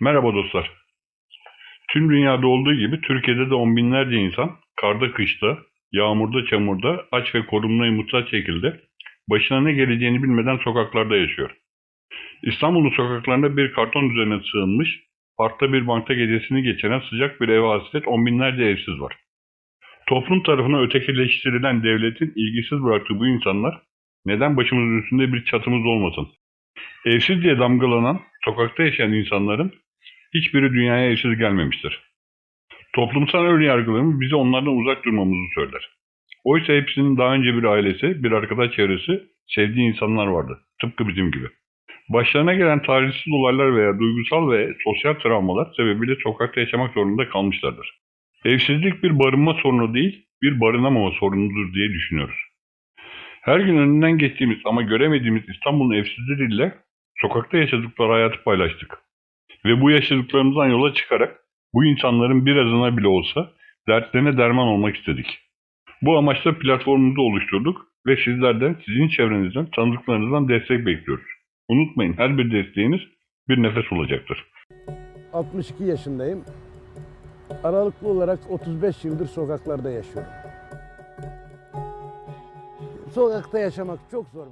Merhaba dostlar. Tüm dünyada olduğu gibi Türkiye'de de on binlerce insan karda kışta, yağmurda çamurda aç ve korunmaya muhtaç şekilde başına ne geleceğini bilmeden sokaklarda yaşıyor. İstanbul'un sokaklarında bir karton üzerine sığınmış, parkta bir bankta gecesini geçiren sıcak bir eve hasret on binlerce evsiz var. Toplum tarafından ötekileştirilen devletin ilgisiz bıraktığı bu insanlar neden başımızın üstünde bir çatımız olmasın? Evsiz diye damgalanan, sokakta yaşayan insanların hiçbiri dünyaya evsiz gelmemiştir. Toplumsal ön yargılarımız bize onlardan uzak durmamızı söyler. Oysa hepsinin daha önce bir ailesi, bir arkadaş çevresi, sevdiği insanlar vardı. Tıpkı bizim gibi. Başlarına gelen tarihsiz olaylar veya duygusal ve sosyal travmalar sebebiyle sokakta yaşamak zorunda kalmışlardır. Evsizlik bir barınma sorunu değil, bir barınamama sorunudur diye düşünüyoruz. Her gün önünden geçtiğimiz ama göremediğimiz İstanbul'un evsizleriyle sokakta yaşadıkları hayatı paylaştık. Ve bu yaşadıklarımızdan yola çıkarak bu insanların birazına bile olsa dertlerine derman olmak istedik. Bu amaçla platformumuzu oluşturduk ve sizlerden, sizin çevrenizden, tanıdıklarınızdan destek bekliyoruz. Unutmayın her bir desteğiniz bir nefes olacaktır. 62 yaşındayım. Aralıklı olarak 35 yıldır sokaklarda yaşıyorum. Sokakta yaşamak çok zor.